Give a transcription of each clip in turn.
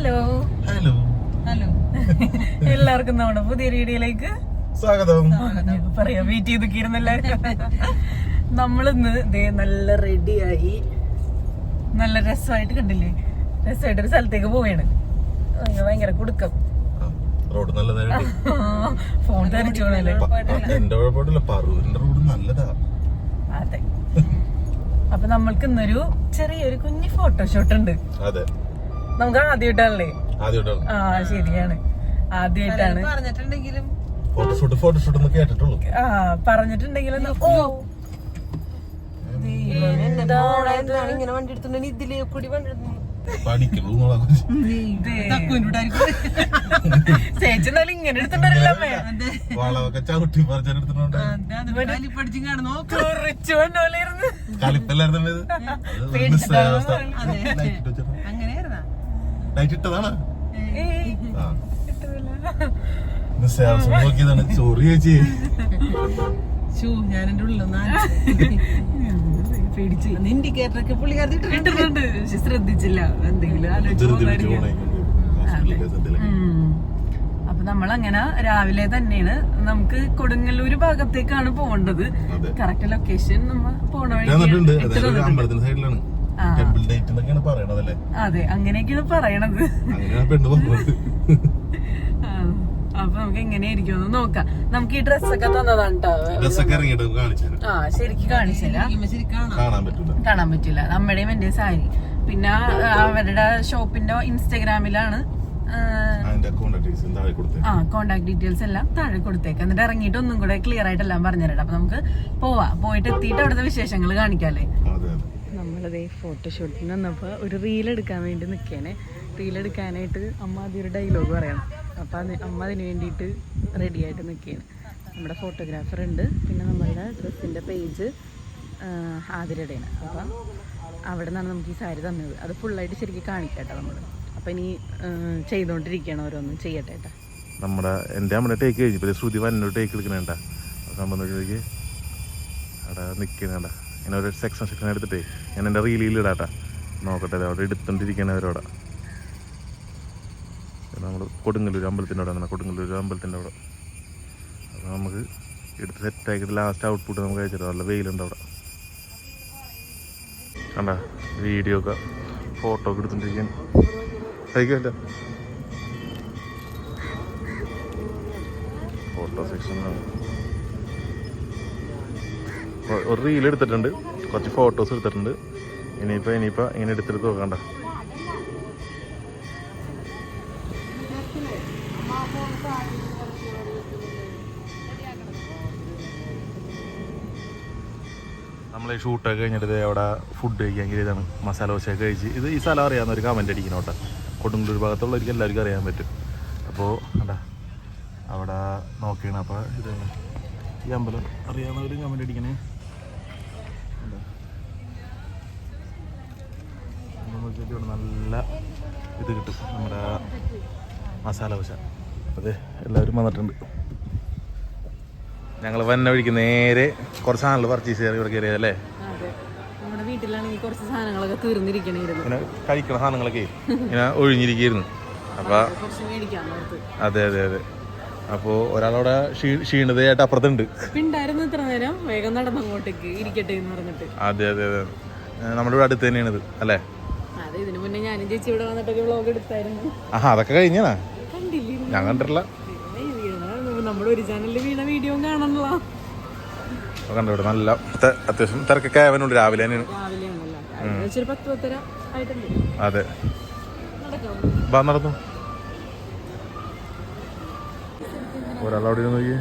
Hello hello hello എല്ലാവർക്കും നമ്മുടെ പുതിയ വീഡിയോയിലേക്ക് സ്വാഗതം. പറയാം വെയിറ്റ് ചെയ്ത് നിൽക്കിയിരുന്നല്ലേ നമ്മളിന്ന് ദേ നല്ല റെഡിയായി നല്ല രസമായിട്ട് കണ്ടില്ലേ? രസമായിട്ട് ഒരു സ്ഥലത്തേക്ക് പോവാണ്. ഭയങ്കര കുടുക്കം. റോഡ് നല്ലതായിട്ട് ഫോൺ ധരിച്ചു പോണല്ലേ? എന്റെ കുഴപ്പമില്ല. പറൂരിന്റെ റോഡ് നല്ലതാ. അതെ. അപ്പൊ നമ്മൾക്ക് ഇന്നൊരു ചെറിയൊരു കുഞ്ഞു ഫോട്ടോഷൂട്ട് ഉണ്ട്. അതെ. നമുക്ക് ആദ്യമായിട്ടാണല്ലേ? ആദ്യമായിട്ടാണ് ആ ശരിയാണ്. ആദ്യമായിട്ടാണ്. പറഞ്ഞിട്ടുണ്ടെങ്കിലും. ഫോട്ടോഷൂട്ട് ഫോട്ടോഷൂട്ട് എന്ന് കേട്ടിട്ടുള്ളൂ. ആ പറഞ്ഞിട്ടുണ്ടെങ്കിലും ഓ. ഇങ്ങനെ വണ്ടി ഇതിലേ കൂടി പഠിക്കുള്ളൂ ചവിട്ടി കാണുന്നു ഇട്ടതാണ്? നോക്കിയതാണ്. ചേച്ചി. ഞാൻ എന്റെ ഉള്ളിലൊന്നാ പേടിച്ച് പുള്ളിക്കാരത്തി ഇട്ടിട്ടുണ്ട്. പക്ഷെ ശ്രദ്ധിച്ചില്ല. എന്തെങ്കിലും. ഉം. അപ്പൊ നമ്മൾ അങ്ങനെ രാവിലെ തന്നെയാണ് നമുക്ക് കൊടുങ്ങല്ലൂര് ഭാഗത്തേക്കാണ് പോകേണ്ടത്. കറക്റ്റ് ലൊക്കേഷൻ നമ്മ പോണ വഴി അമ്പലത്തിന്റെ സൈഡിലാണ്. ടെമ്പിൾ ഡേറ്റ് എന്നൊക്കെയാണ് പറയണതല്ലേ അതെ അങ്ങനെയൊക്കെയാണ് പറയണത്. അങ്ങനെയാണ് പെണ്ണ് പറഞ്ഞത് ആ. അപ്പൊ നമുക്ക് എങ്ങനെയായിരിക്കും ഒന്ന് നോക്കാം. നമുക്ക് ഈ ഡ്രസ്സൊക്കെ തന്നതാണ് ആ ശരിക്ക് കാണിച്ചില്ല കാണാൻ പറ്റൂല കാണാൻ പറ്റില്ല. നമ്മുടെയും എന്റെ സാരി. പിന്നെ അവരുടെ ഷോപ്പിന്റെ ഇൻസ്റ്റഗ്രാമിലാണ് ആ, കോണ്ടാക്ട് ഡീറ്റെയിൽസ് എല്ലാം താഴെ കൊടുത്തേക്ക്. എന്നിട്ട് ഇറങ്ങിയിട്ട് ഒന്നും കൂടെ ക്ലിയർ ആയിട്ട് എല്ലാം പറഞ്ഞുതരാം. അപ്പൊ നമുക്ക് പോവാ. പോയിട്ട് എത്തിയിട്ട് അവിടുത്തെ വിശേഷങ്ങൾ കാണിക്കാല്ലേ നമ്മളിതേ ഫോട്ടോഷൂട്ടിന് വന്നപ്പോൾ ഒരു റീൽ എടുക്കാൻ വേണ്ടി നിൽക്കുകയാണ് റീൽ എടുക്കാനായിട്ട് അമ്മ ഒരു ഡയലോഗ് പറയണം അപ്പോൾ അത് അമ്മ അതിന് വേണ്ടിയിട്ട് റെഡി ആയിട്ട് നിൽക്കുകയാണ് നമ്മുടെ ഫോട്ടോഗ്രാഫർ ഉണ്ട്. പിന്നെ നമ്മളുടെ ഡ്രസ്സിന്റെ പേജ് ആതിരയുടെയാണ് അപ്പം അവിടെ നിന്നാണ് നമുക്ക് ഈ സാരി തന്നത്. അത് ഫുള്ളായിട്ട് ശരിക്കും കാണിക്കട്ടോ നമ്മൾ അപ്പം ഇനി ചെയ്തുകൊണ്ടിരിക്കുകയാണ് ഓരോന്നും ചെയ്യട്ടെ നമ്മുടെ എന്റെ നമ്മുടെ ടേക്ക് കഴിഞ്ഞു. ശ്രുതി വന്നൊരു ടേക്ക് എടുക്കണേണ്ട അവിടെ നിൽക്കണേണ്ട ഇങ്ങനെ ഒരു സെക്ഷൻ സെക്ഷൻ എടുത്തിട്ട് ഞാൻ എന്റെ റീലിയിൽ ഇടാട്ടാ. നോക്കട്ടെ അവിടെ എടുത്തോണ്ടിരിക്കണവരോടെ നമ്മൾ കൊടുങ്ങല്ലൂർ അമ്പലത്തിന്റെ അവിടെ അങ്ങനെ കൊടുങ്ങല്ലൂർ അമ്പലത്തിന്റെ അവിടെ അപ്പോൾ നമുക്ക് എടുത്ത് സെറ്റാക്കിയിട്ട് ലാസ്റ്റ് ഔട്ട്പുട്ട് നമുക്ക് അയച്ചിട്ട് നല്ല വെയിലുണ്ട് അവിടെ. കണ്ട? വീഡിയോ ഒക്കെ ഫോട്ടോ ഒക്കെ എടുത്തോണ്ടിരിക്കാൻ കഴിക്കില്ല ഫോട്ടോ സെക്ഷനിലാണ് ഒരു റീൽ എടുത്തിട്ടുണ്ട്. കുറച്ച് ഫോട്ടോസ് എടുത്തിട്ടുണ്ട്. ഇനിയിപ്പോൾ ഇനിയിപ്പോൾ ഇങ്ങനെ എടുത്തെടുത്ത് നോക്കണ്ട. നമ്മൾ ഈ ഷൂട്ടൊക്കെ കഴിഞ്ഞിട്ട് അവിടെ ഫുഡ് കഴിക്കാൻ കയറിയതാണ് മസാല ദോശയൊക്കെ കഴിച്ച്. ഇത് ഈ സ്ഥലം അറിയാവുന്ന ഒരു കമന്റ് അടിക്കണം കേട്ടോ. കൊടുങ്ങല്ലൂർ ഭാഗത്തുള്ളവർക്ക് എല്ലാവർക്കും അറിയാൻ പറ്റും. അപ്പോൾ എന്താ അവിടെ നോക്കിയാണ്. അപ്പോൾ ഇതാണ് ഈ അമ്പലം അറിയാവുന്നവർ കമന്റ് അടിക്കണേ. ഇവിടെ നല്ല ഇത് കിട്ടും. നമ്മുടെ മസാല ദോശ. അതെ എല്ലാവരും വന്നിട്ടുണ്ട്. ഞങ്ങൾ വന്ന വഴിക്ക് നേരെ കുറച്ച് സാധനങ്ങൾ പർച്ചേസ് ചെയ്യാൻ ഇവിടെ കയറിയത് അല്ലേ വീട്ടിലാണെങ്കിൽ കുറച്ച് സാധനങ്ങളൊക്കെ തീർന്നിരിക്കണായിരുന്നു ഇങ്ങനെ കഴിക്കണ സാധനങ്ങളൊക്കെ ഇങ്ങനെ ഒഴിഞ്ഞിരിക്കുന്നു അപ്പൊ അതെ അതെ അതെ അപ്പോ ഒരാളവിടെ ക്ഷീ ക്ഷീണിതയായിട്ട് അപ്പുറത്തുണ്ട്. ഉണ്ടായിരുന്നു ഇത്ര നേരം. വേഗം നടന്നു അങ്ങോട്ടേക്ക് ഇരിക്കട്ടെ എന്ന് പറഞ്ഞിട്ട്. അതെ അതെ അതെ. നമ്മുടെ ഇവിടെ അടുത്ത് തന്നെയാണിത് അല്ലേ? അതെ ഇതിനു മുന്നേ ഞാനും ചേച്ചി ഇവിടെ വന്നിട്ടൊക്കെ വ്ളോഗ് എടുത്തായിരുന്നു. ആഹാ അതൊക്കെ കഴിഞ്ഞാ കണ്ടില്ലേ ഞാൻ കണ്ടിട്ടില്ല. നമ്മുടെ ഒരു ചാനലിൽ വീണ വീഡിയോ കാണണല്ലോ. അപ്പൊ കണ്ടു ഇവിടെ നല്ല ത- അത്യാവശ്യം തിരക്കൊക്കെ ആവാനുണ്ട് രാവിലെ തന്നെയാണ് രാവിലെ ആണല്ലോ. ഏകദേശം ഒരു പത്ത് പത്തര ആയിട്ടുണ്ട്. അതെ. നടക്കാം ബാ നടന്നു. ഒരാളവിടെ ഇരുന്ന് നോക്കി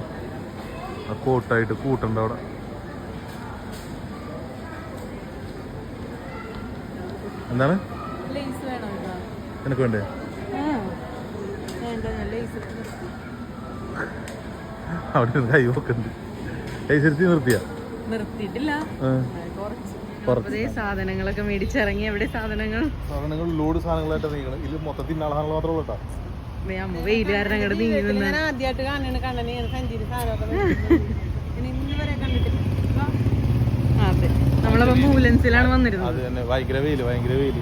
ആ കോട്ടായിട്ട് കൂട്ടുണ്ട് അവിടെ. എന്താണ്. നിനക്ക് വേണ്ടേ? ആ. ഞാൻ ലേസ് നിർത്തി. അവിടെ നിന്ന് കൈ നോക്കുന്നുണ്ട് കൈ ശരിച്ച് നിർത്തിയാ? നിർത്തിയിട്ടില്ല. സാധനങ്ങളൊക്കെ മേടിച്ചിറങ്ങി എവിടെ സാധനങ്ങൾ? സാധനങ്ങൾ ലോഡ് സാധനങ്ങളായിട്ട് നീക്കണം ഇതിൽ മൊത്തത്തിൽ നാളെ മാത്രമേ ഉള്ളൂ നിന്ന്. ഞാൻ ആദ്യമായിട്ട് കാണാണ് കണ്ണനെ സഞ്ചരി സാധനമൊക്കെ ഇന്ന് വരെ കണ്ടിട്ടില്ല അതെ നമ്മളപ്പോ മൂലൻസിലാണ് വന്നിരുന്നത്. അത് തന്നെ. ഭയങ്കര വെയിൽ ഭയങ്കര വെയിൽ.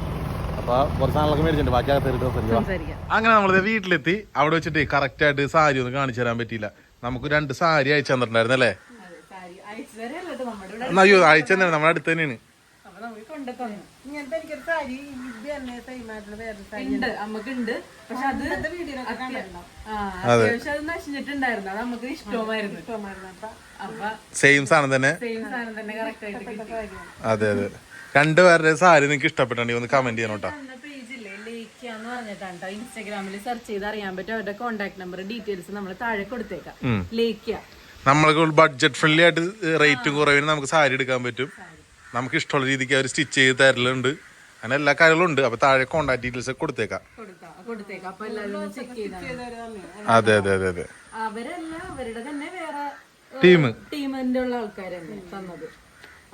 അപ്പൊ കുറച്ച് സാധനങ്ങളൊക്കെ മേടിച്ചിട്ടുണ്ട്. ബാക്കി അകത്തേറിട്ട് സംസാരിക്കാം സംസാരിക്കാം. അങ്ങനെ നമ്മളിത് വീട്ടിലെത്തി. അവിടെ വെച്ചിട്ട് കറക്റ്റ് ആയിട്ട് സാരി ഒന്നും കാണിച്ചു തരാൻ പറ്റിയില്ല. നമുക്ക് രണ്ട് സാരി അയച്ചു തന്നിട്ടുണ്ടായിരുന്നു അല്ലേ? അയച്ചു തരല്ലോ നമ്മുടെ ഇവിടെ എന്നാ അയ്യോ അയച്ചു തന്നെ നമ്മുടെ അടുത്ത് തന്നെയാണ്. ഇങ്ങനത്തെ എനിക്കൊരു സാരി ഇത് തന്നെ സെയിമായിട്ടുള്ള വേറെ സാരി ഉണ്ട് നമുക്കുണ്ട് പക്ഷെ അത് ഇന്നത്തെ വീഡിയോയിലൊക്കെ ആ അത്യാവശ്യം അത് നശിച്ചിട്ടുണ്ടായിരുന്നു. അത് നമുക്ക് ഇഷ്ടമായിരുന്നു. ഇഷ്ടമായിരുന്നു അപ്പൊ അപ്പൊ സെയിം സാധനം തന്നെ? സെയിം സാധനം തന്നെ കറക്റ്റ് ആയിട്ട് അതെ അതെ. രണ്ടുപേരുടെ സാരി നിങ്ങൾക്ക് ഇഷ്ടപ്പെട്ടുണ്ടെങ്കിൽ ഒന്ന് കമന്റ് ചെയ്യണം കേട്ടോ പറഞ്ഞിട്ടാണ് ഇൻസ്റ്റാഗ്രാമിൽ സെർച്ച് ചെയ്ത് അറിയാൻ പറ്റും. അവരുടെ കോൺടാക്ട് നമ്പർ ഡീറ്റെയിൽസ് നമ്മൾ താഴെ കൊടുത്തേക്കാം. ലേക്ക നമ്മൾക്ക് ബഡ്ജറ്റ് ഫ്രണ്ട്ലി ആയിട്ട് റേറ്റും കുറവിന് നമുക്ക് സാരി എടുക്കാൻ പറ്റും. നമുക്ക് ഇഷ്ടമുള്ള രീതിക്ക് അവർ സ്റ്റിച്ച് ചെയ്ത് തരലുണ്ട്. അങ്ങനെ എല്ലാ കാര്യങ്ങളും ഉണ്ട്. അപ്പൊ താഴെ കോണ്ടാക്ട് ഡീറ്റെയിൽസ് ഒക്കെ കൊടുത്തേക്കാം. അതെ അതെ അതെ അതെ അവരല്ല അവരുടെ തന്നെ വേറെ ടീം ടീമിന്റെ ഉള്ള ആൾക്കാരല്ലേ തന്നത്.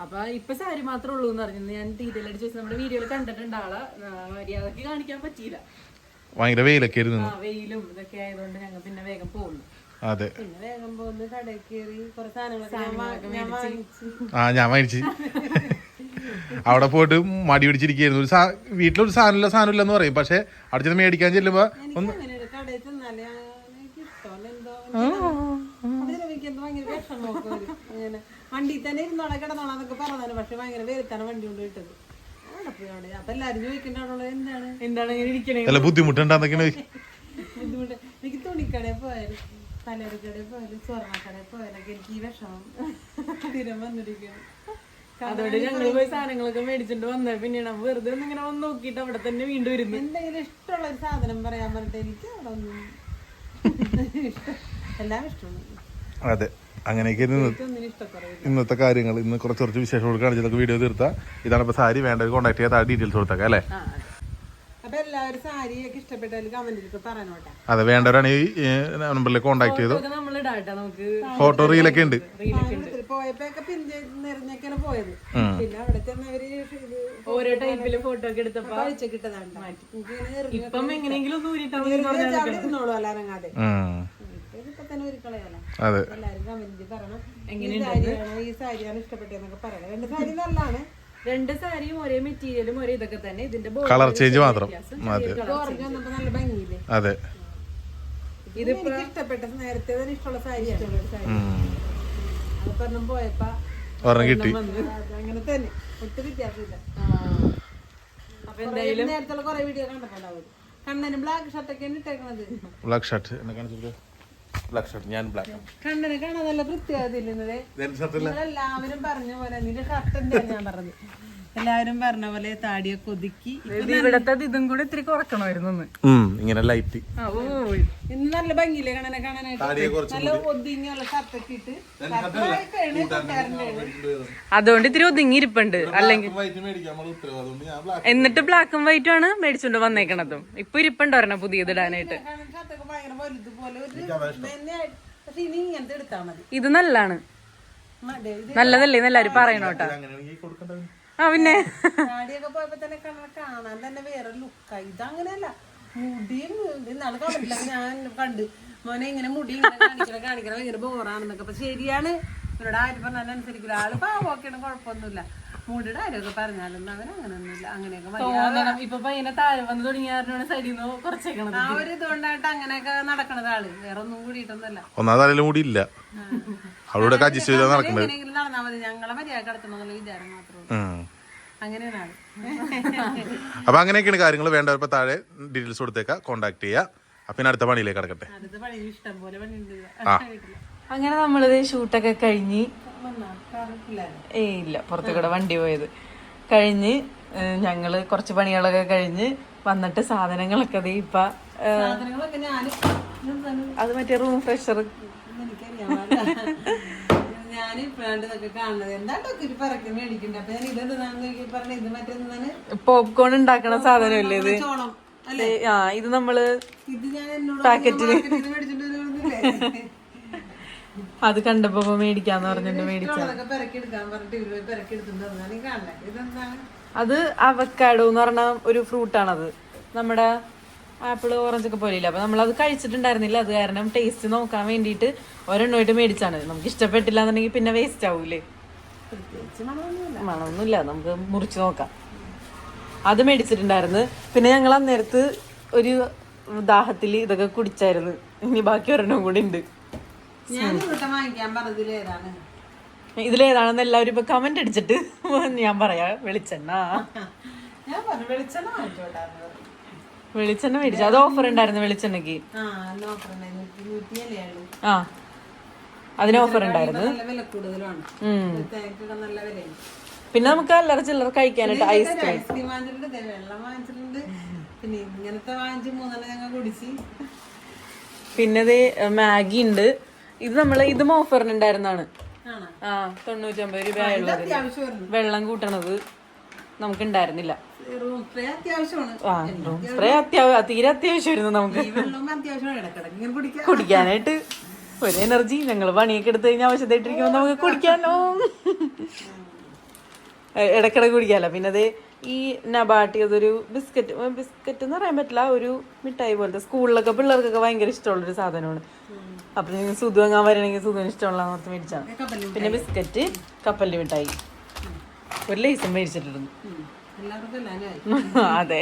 അപ്പൊ ഇപ്പൊ സാരി മാത്രമേ ഉള്ളൂ എന്ന് പറഞ്ഞു. ഞാൻ ഡീറ്റെയിൽ വെച്ച് നമ്മുടെ വീഡിയോയിൽ കണ്ടിട്ടുണ്ട് ആളെ. ആ, മര്യാദയ്ക്ക് കാണിക്കാൻ പറ്റിയില്ല. ഭയങ്കര വെയിലൊക്കെ ആയിരുന്നു. ആ വെയിലും ഇതൊക്കെ ആയതുകൊണ്ട് ഞങ്ങൾ പിന്നെ വേഗം പോകുന്നു. അതെ. ആ ഞാൻ മേടിച്ച് അവിടെ പോയിട്ട് മടി പിടിച്ചിരിക്കുന്നു ഒരു വീട്ടിലൊരു സാധനമില്ല സാധനമില്ലെന്ന് പറയും. പക്ഷെ അവിടെ ചെന്ന് മേടിക്കാൻ ചെല്ലുമ്പോ ഒന്ന് വണ്ടി തന്നെ ഇരുന്നോളെ കിടന്നോളാം എന്നൊക്കെ പറഞ്ഞാലും പക്ഷെ ഭയങ്കര വണ്ടി കൊണ്ട് വിട്ടത്. എന്താണ്? ബുദ്ധിമുട്ടുണ്ടാന്നൊക്കെയാണ് ബുദ്ധിമുട്ട്. എനിക്ക് തുണിക്കടയിൽ പോയാലും പലചരക്കടയിൽ പോയാലും സ്വർണക്കടയിൽ പോയാലൊക്കെ എനിക്ക് ഈ വിഷമം സ്ഥിരം വന്നിരിക്കുന്നു. അതോടെ ഞങ്ങൾ പോയി സാധനങ്ങളൊക്കെ മേടിച്ചിട്ട് വന്നത് പിന്നെയാണ് വെറുതെ ഒന്ന് ഇങ്ങനെ വന്ന് നോക്കിയിട്ട് അവിടെ തന്നെ വീണ്ടും വരുന്നു എന്തെങ്കിലും ഇഷ്ടമുള്ള ഒരു സാധനം പറയാൻ പറഞ്ഞിട്ട് എനിക്ക് അവിടെ ഒന്നും എല്ലാം ഇഷ്ടമാണ്. അതെ. അങ്ങനെയൊക്കെ ഇന്നത്തെ കാര്യങ്ങൾ ഇന്ന് കുറച്ച് കുറച്ച് വിശേഷം കാണിച്ചതൊക്കെ വീഡിയോ തീർത്താ. ഇതാണ് ഇപ്പൊ സാരി. വേണ്ട കോൺടാക്ട് ചെയ്യാത്ത ഡീറ്റെയിൽസ് കൊടുത്തേക്കാം അല്ലേ? അതെ വേണ്ടവരാണ് ഈ നമ്പറിൽ കോണ്ടാക്ട് ചെയ്തു. ഫോട്ടോ റീലൊക്കെ ഉണ്ട്. ഓരോ ടൈപ്പിൽ ഫോട്ടോ ഒക്കെ എടുത്തപ്പോ ഇപ്പം എങ്ങനെയെങ്കിലും അതെ. എല്ലാരും കമന്റിൽ പറയണം. ഈ സാരിയാണോ ഈ സാരിയാണ് ഇഷ്ടപ്പെട്ടെന്നൊക്കെ പറയണം. രണ്ട് സാരി നല്ലതാണ്. രണ്ട് സാരിയും ഒരേ മെറ്റീരിയലും ഒരേ ഇതൊക്കെ തന്നെ. ഇതിന്റെ കളർ ചേഞ്ച് മാത്രം. അതെ. അതെ ഇത് ഇഷ്ടപ്പെട്ട നേരത്തെ തന്നെ ഇഷ്ടമുള്ള സാരിയാണ്. സാരി. ഉം. അത് പറഞ്ഞ പോയപ്പോ ഒരെണ്ണം കിട്ടി. അങ്ങനെ തന്നെ. ഒട്ടും വ്യത്യാസമില്ല. അപ്പൊ കുറേ നേരത്തെ കുറെ വീഡിയോ കണ്ടിട്ടുണ്ടാവും. കണ്ണന് ബ്ലാക്ക് ഷർട്ടൊക്കെയാണ് ഇട്ടേക്കണത്. ബ്ലാക്ക് ഷർട്ട് എന്നെ കാണിച്ചു ബ്ലാക്ക് ഷർട്ട് ഞാൻ ബ്ലാക്ക് കണ്ണനെ കാണാൻ നല്ല പ്രത്യേകത എല്ലാവരും പറഞ്ഞ പോലെ നിന്റെ ഷർട്ട് ഞാൻ പറഞ്ഞത്. എല്ലാവരും പറഞ്ഞ പോലെ താടിയൊക്കെ ഒതുക്കി. ഇവിടത്തെ ഇതും കൂടെ ഇത്തിരി കുറക്കണമായിരുന്നു ഇങ്ങനെ ലൈറ്റ് ഇന്ന് നല്ല ഭംഗിയില്ലേ? കണ്ണനെ കാണാനായിട്ട്. നല്ല ഒതുങ്ങിയുള്ള ഷർട്ടൊക്കെ ഇട്ട്. അതുകൊണ്ട് ഇത്തിരി ഒതുങ്ങിയിരിപ്പുണ്ട്. അല്ലെങ്കിൽ ബ്ലാക്ക് എന്നിട്ട് ബ്ലാക്കും വൈറ്റും ആണ് മേടിച്ചോണ്ട് വന്നേക്കണതും. ഇപ്പൊ ഇരിപ്പുണ്ട് ഒരെണ്ണം പുതിയത് ഇടാനായിട്ട്. ഇത് നല്ലതാണ് നല്ലതല്ലേ? എന്നെല്ലാരും പറയണോട്ടാ. ആ പിന്നെ. ഒന്നാമതാലും പോയപ്പോ തന്നെ കാണാൻ തന്നെ വേറെ ലുക്കായി ഇതങ്ങനെയല്ല. മുടിയും ഇന്നാൾ കണ്ടില്ല ഞാൻ കണ്ട്. മോനെ ഇങ്ങനെ മുടി ഇങ്ങനെ കാണിക്കണ കാണിക്കണ ഭയങ്കര ബോറാണെന്നൊക്കെ. അപ്പൊ ശരിയാണ്. ഇവരോട് ആര് പറഞ്ഞാലും അനുസരിക്കില്ല ആൾ പാവമൊക്കെയാണ് കുഴപ്പമൊന്നുമില്ല. മുടിയുടെ കാര്യമൊക്കെ പറഞ്ഞാലൊന്നും അവൻ അങ്ങനെയൊന്നുമില്ല അങ്ങനെയൊക്കെ ഇപ്പൊ പയ്യനെ താഴെ വന്ന് തുടങ്ങിയാറിനാണ് സൈഡിൽ നിന്ന് കുറച്ചേക്കണത്? ആ ഒരു ഇതുകൊണ്ടായിട്ട് അങ്ങനെയൊക്കെ നടക്കണത് ആൾ. വേറെ ഒന്നും കൂടിയിട്ടൊന്നുമല്ല. കൂടി ഇല്ല ഞങ്ങളെ മര്യാദ കിടത്തണം എന്നുള്ള വിചാരം ഉം. അങ്ങനെയാണ് അപ്പൊ അങ്ങനെയൊക്കെയാണ് കാര്യങ്ങൾ വേണ്ടവർക്ക് താഴെ ഡീറ്റെയിൽസ് കൊടുത്തേക്കാ. കോണ്ടാക്ട് ചെയ്യുക അപ്പൊ പിന്നെ അടുത്ത പണിയിലേക്ക് കിടക്കട്ടെ. അങ്ങനെ നമ്മളിത് ഷൂട്ടൊക്കെ കഴിഞ്ഞ് ഏയ് ഇല്ല. പുറത്തു കൂടെ വണ്ടി പോയത്. കഴിഞ്ഞ് ഞങ്ങൾ കുറച്ച് പണികളൊക്കെ കഴിഞ്ഞ് വന്നിട്ട് സാധനങ്ങളൊക്കെ ദേ ഇപ്പ സാധനങ്ങളൊക്കെ ഞാൻ അത് മറ്റേ റൂം ഫ്രഷർ ഇപ്പോഴാണ്ട് ഇതൊക്കെ കാണുന്നത്. എന്താണ്ടൊക്കെ ഒരു പറക്കി മേടിക്കണ്ട. അപ്പൊ ഞാൻ ഇതെന്താന്ന് പറഞ്ഞ ഇത് പോപ്കോൺ ഉണ്ടാക്കണ സാധനമല്ലേ ഇത്? ആ ഇത് നമ്മൾ പാക്കറ്റിൽ അത് കണ്ടപ്പോ മേടിക്കാന്ന് പറഞ്ഞിട്ട് മേടിച്ച അത് അവക്കാഡോ എന്ന് പറഞ്ഞ ഒരു ഫ്രൂട്ടാണത് നമ്മുടെ ആപ്പിൾ ഓറഞ്ച് ഒക്കെ പോലെയില്ല? അപ്പൊ നമ്മൾ അത് കഴിച്ചിട്ടുണ്ടായിരുന്നില്ല. അത് കാരണം ടേസ്റ്റ് നോക്കാൻ വേണ്ടിയിട്ട് ഒരെണ്ണമായിട്ട് മേടിച്ചാണ്. നമുക്ക് ഇഷ്ടപ്പെട്ടില്ല എന്നുണ്ടെങ്കിൽ പിന്നെ വേസ്റ്റ് ആവൂലേ? മണമൊന്നുമില്ല. നമുക്ക് മുറിച്ച് നോക്കാം. അത് മേടിച്ചിട്ടുണ്ടായിരുന്നു. പിന്നെ ഞങ്ങൾ അന്നേരത്ത് ഒരു ദാഹത്തിൽ ഇതൊക്കെ കുടിച്ചായിരുന്നു. ഇനി ബാക്കി ഒരെണ്ണം കൂടി ഉണ്ട്. ഇതിലേതാണെന്ന് എല്ലാവരും ഇപ്പൊ കമന്റ് അടിച്ചിട്ട് ഞാൻ പറയാ. വെളിച്ചെണ്ണ. ഞാൻ പറഞ്ഞു വെളിച്ചെണ്ണ വെളിച്ചെണ്ണ മേടിച്ചു. അത് ഓഫർ ഉണ്ടായിരുന്നു വെളിച്ചെണ്ണക്ക് ആ അതിന് ഓഫർ ഉണ്ടായിരുന്നു. പിന്നെ നമുക്ക് അല്ലറ ചില്ലറ കഴിക്കാനായിട്ട് ഐസ് ഐസ്ക്രീം വാങ്ങിച്ചിട്ടുണ്ട്. ദേ വെള്ളം വാങ്ങിച്ചിട്ടുണ്ട്. പിന്നെ ഇങ്ങനത്തെ വാങ്ങിച്ച് മൂന്നെണ്ണം ഞങ്ങൾ കുടിച്ച്. പിന്നെ ഇത് മാഗി ഉണ്ട്. ഇത് നമ്മൾ ഇതും ഓഫറിനുണ്ടായിരുന്നാണ്. ആ തൊണ്ണൂറ്റൊമ്പത് അമ്പത് രൂപ വെള്ളം കൂട്ടണത് നമുക്ക് ആ റൂം സ്പ്രേ അത്യാവശ്യം തീരെ അത്യാവശ്യമായിരുന്നു നമുക്ക്. കുടിക്കാനായിട്ട് ഒരു എനർജി ഞങ്ങൾ പണിയൊക്കെ എടുത്തു കഴിഞ്ഞാൽ ആവശ്യമായിട്ടിരിക്കുമ്പോൾ നമുക്ക് കുടിക്കാനോ ഇടക്കിടക്ക് കുടിക്കാല്ല കുടിക്കാമല്ലോ പിന്നെ അത് ഈ നബാട്ടി അതൊരു ബിസ്ക്കറ്റ് ബിസ്ക്കറ്റ് എന്ന് പറയാൻ പറ്റില്ല ഒരു മിഠായി പോലത്തെ സ്കൂളിലൊക്കെ പിള്ളേർക്കൊക്കെ ഭയങ്കര ഇഷ്ടമുള്ളൊരു സാധനമാണ്. അപ്പൊ നിങ്ങൾ സുധു വാങ്ങാൻ വരണമെങ്കിൽ സുധുവിന് ഇഷ്ടമുള്ള മൊത്തം മേടിച്ചാണ് പിന്നെ ബിസ്ക്കറ്റ് കപ്പലിന്റെ മിഠായി. ഒരു ലേസും ആയി അതെ.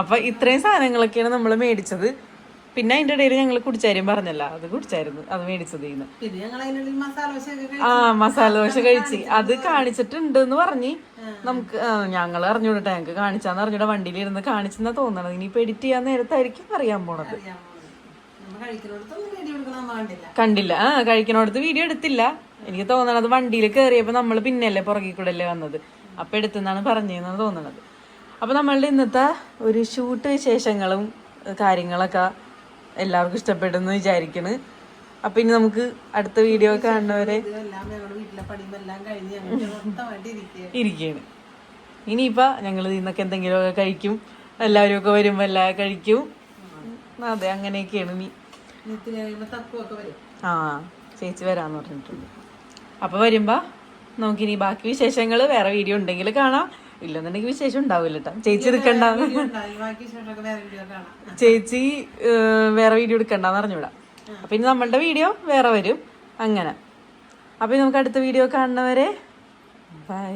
അപ്പൊ ഇത്രയും സാധനങ്ങളൊക്കെയാണ് നമ്മൾ മേടിച്ചത്. പിന്നെ അതിന്റെ ഇടയിൽ ഞങ്ങൾ കുടിച്ചാരും പറഞ്ഞല്ല. അത് കുടിച്ചായിരുന്നു. അത് മേടിച്ചത് ആ മസാല ദോശ കഴിച്ച് അത് കാണിച്ചിട്ടുണ്ട്. എന്ന് പറഞ്ഞ് നമുക്ക് ഞങ്ങൾ അറിഞ്ഞൂടട്ടെ. ഞങ്ങൾക്ക് കാണിച്ചാന്ന് അറിഞ്ഞൂടെ. വണ്ടിയിൽ ഇരുന്ന് കാണിച്ചെന്നാ തോന്നണത്. ഇനിയിപ്പോ എഡിറ്റ് ചെയ്യാൻ നേരത്തായിരിക്കും അറിയാൻ പോണത്. കണ്ടില്ല. ആ കഴിക്കണോടത്ത് വീഡിയോ എടുത്തില്ല. എനിക്ക് തോന്നണത് വണ്ടിയിൽ കയറിയപ്പോ നമ്മൾ പിന്നല്ലേ പുറകിൽ കൂടെ അല്ലേ വന്നത്? അപ്പൊ എടുത്തെന്നാണ് പറഞ്ഞതെന്നാണ് തോന്നുന്നത്. അപ്പോൾ നമ്മളുടെ ഇന്നത്തെ ഒരു ഷൂട്ട് വിശേഷങ്ങളും കാര്യങ്ങളൊക്കെ എല്ലാവർക്കും ഇഷ്ടപ്പെടുന്നു വിചാരിക്കണ്. അപ്പം ഇനി നമുക്ക് അടുത്ത വീഡിയോ കാണുന്നവരെ ഇരിക്കുകയാണ് ഇനിയിപ്പോൾ ഞങ്ങൾ ഇന്നൊക്കെ എന്തെങ്കിലുമൊക്കെ കഴിക്കും. എല്ലാവരും ഒക്കെ വരുമ്പോൾ എല്ലാം കഴിക്കും. അതെ അങ്ങനെയൊക്കെയാണ് ഇനി. ആ ചേച്ചി വരാന്ന് പറഞ്ഞിട്ടുണ്ട്. അപ്പോൾ വരുമ്പോൾ നമുക്കിനി ബാക്കി വിശേഷങ്ങൾ വേറെ വീഡിയോ ഉണ്ടെങ്കിൽ കാണാം. ഇല്ലെന്നുണ്ടെങ്കിൽ വിശേഷം ഉണ്ടാവില്ല കേട്ടോ ചേച്ചി എടുക്കണ്ട. ചേച്ചി വേറെ വീഡിയോ എടുക്കണ്ടെന്ന് അറിഞ്ഞൂടാ അപ്പം ഇനി നമ്മളുടെ വീഡിയോ വേറെ വരും. അങ്ങനെ. അപ്പം നമുക്ക് അടുത്ത വീഡിയോ കാണുന്നവരെ ബൈ.